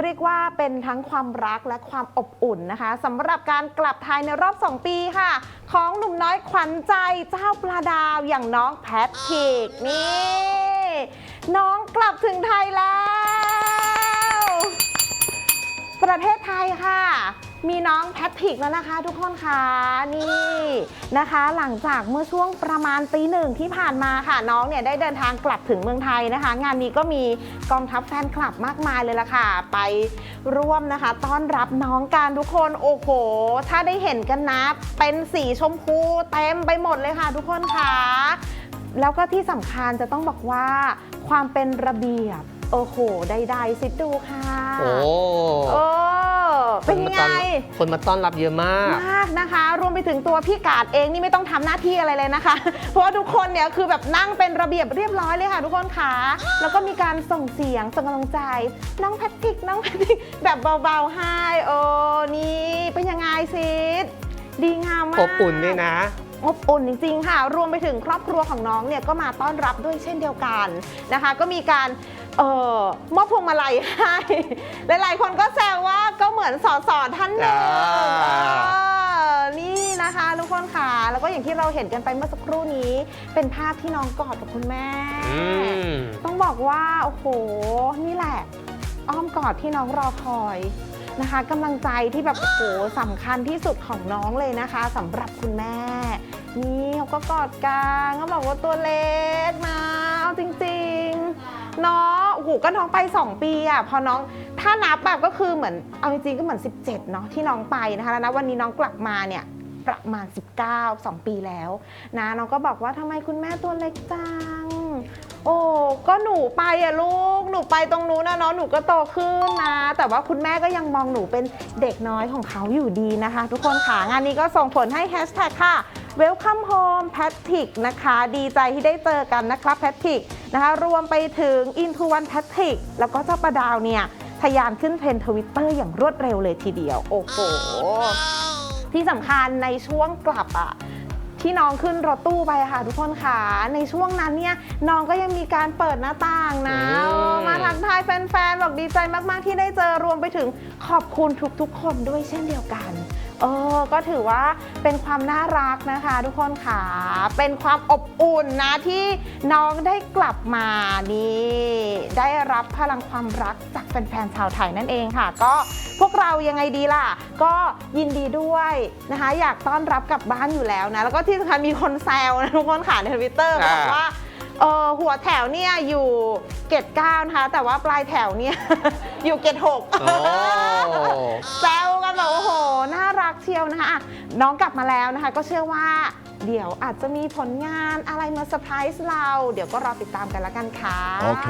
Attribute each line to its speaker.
Speaker 1: เรียกว่าเป็นทั้งความรักและความอบอุ่นนะคะสำหรับการกลับไทยในรอบ 2 ปีค่ะ ของหนุ่มน้อยขวัญใจเจ้าปลาดาวอย่างน้องแพทริกนี่ น้องกลับถึงไทยแล้ว ประเทศไทยค่ะ มีน้องแพทริกแล้วนะคะ ทุกคนค่ะนี่นะคะ หลังจากเมื่อช่วงประมาณตีหนึ่งที่ผ่านมาค่ะ น้องเนี่ยได้เดินทางกลับถึงเมืองไทยนะคะ งานนี้ก็มีกองทัพแฟนคลับมากมายเลยล่ะค่ะ ไปร่วมนะคะ ต้อนรับน้องการทุกคนโอ้โห ถ้าได้เห็นกันนะ เป็นสีชมพูเต็มไปหมดเลยค่ะ ทุกคนค่ะแล้วก็ที่สำคัญจะต้องบอกว่าความเป็นระเบียบ โอ้โหใดๆสิดูค่ะ
Speaker 2: โอ้
Speaker 1: เออเป็นยังไง
Speaker 2: คนมาต้อนรับเยอะมาก
Speaker 1: มากนะคะ รวมไปถึงตัวพี่กาดเองนี่ไม่ต้องทำหน้าที่อะไรเลยนะคะ เพราะว่าทุกคนเนี่ยคือแบบนั่งเป็นระเบียบเรียบร้อยเลยค่ะทุกคนค่ะ แล้วก็มีการส่งเสียงส่งกำลังใจ น้องแพทริกน้องแพทริกแบบเบาๆให้โอ้นี่เป็นยังไงซิดดีงามมาก
Speaker 2: อบอุ่นด้วยนะ
Speaker 1: อบอุ่นจริงๆค่ะ รวมไปถึงครอบครัวของน้องเนี่ยก็มาต้อนรับด้วยเช่นเดียวกันนะคะ ก็มีการเอ่อมอบพวงมาลัยให้ หลายๆ คนก็แซวว่า ก็เหมือนสอสอท่านหนึ่ง
Speaker 2: อ่า
Speaker 1: เออนี่นะคะทุกคนค่ะ แล้วก็อย่างที่เราเห็นกันไปเมื่อสักครู่นี้ เป็นภาพที่น้องกอดกับคุณแม่
Speaker 2: อืม
Speaker 1: ต้องบอกว่าโอ้โห นี่แหละ อ้อมกอดที่น้องรอคอยนะคะกำลังใจที่แบบโอ้โหสำคัญที่สุดของน้องเลยนะคะสำหรับคุณแม่ นี่เขาก็กอดกันเขาบอกว่าตัวเล็กนะเอาจริงๆเนาะโอ้โหก็น้องไป 2 ปีอะพอน้องถ้านับแบบก็คือเหมือนเอาจริงๆก็เหมือน 17 เนาะที่น้องไปนะคะแล้วนะวันนี้น้องกลับมาเนี่ยประมาณ 19 2 ปีแล้วนะน้องก็บอกว่าทำไมคุณแม่ตัวเล็กจัง โอ้ก็หนูไปอะลูก หนูไปตรงนู้นนะเนาะหนูก็โตขึ้นนะ แต่ว่าคุณแม่ก็ยังมองหนูเป็นเด็กน้อยของเขาอยู่ดีนะคะ ทุกคนค่ะงานนี้ก็ส่งผลให้แฮชแท็กค่ะ Welcome home Patrick นะคะ ดีใจที่ได้เจอกันนะครับ Patrick นะคะรวมไปถึง Into One Patrick แล้วก็เจ้าประดาวเนี่ยทะยานขึ้นเทรนทวิตเตอร์อย่างรวดเร็วเลยทีเดียว โอ้โห ที่สำคัญในช่วงกลับอะที่น้องขึ้นรถตู้ไปอะค่ะทุกคนค่ะ ในช่วงนั้นเนี่ยน้องก็ยังมีการเปิดหน้าต่างนะ
Speaker 2: อืม
Speaker 1: เออมาทักทายแฟนๆ บอกดีใจมากๆที่ได้เจอรวมไปถึงขอบคุณทุกๆ คนด้วยเช่นเดียวกัน เออก็ถือว่าเป็นความน่ารักนะคะ ทุกคนค่ะ เป็นความอบอุ่นนะที่น้องได้กลับมานี่ได้รับพลังความรักจากแฟนๆชาวไทยนั่นเองค่ะ ก็พวกเรายังไงดีล่ะ ก็ยินดีด้วยนะคะ อยากต้อนรับกลับบ้านอยู่แล้วนะ แล้วก็ที่สำคัญมีคนแซวนะทุกคนค่ะในทวิตเตอร์บอกว่าเออหัวแถวเนี่ยอยู่เกตเก้านะคะ แต่ว่าปลายแถวเนี่ย อยู่เกตหก
Speaker 2: โอ้
Speaker 1: แซว ยวนะคะ น้องกลับมาแล้วนะคะ ก็เชื่อว่าเดี๋ยวอาจจะมีผลงานอะไรมาเซอร์ไพรส์เรา เดี๋ยวก็รอติดตามกันละกันค่ะ
Speaker 3: โอเค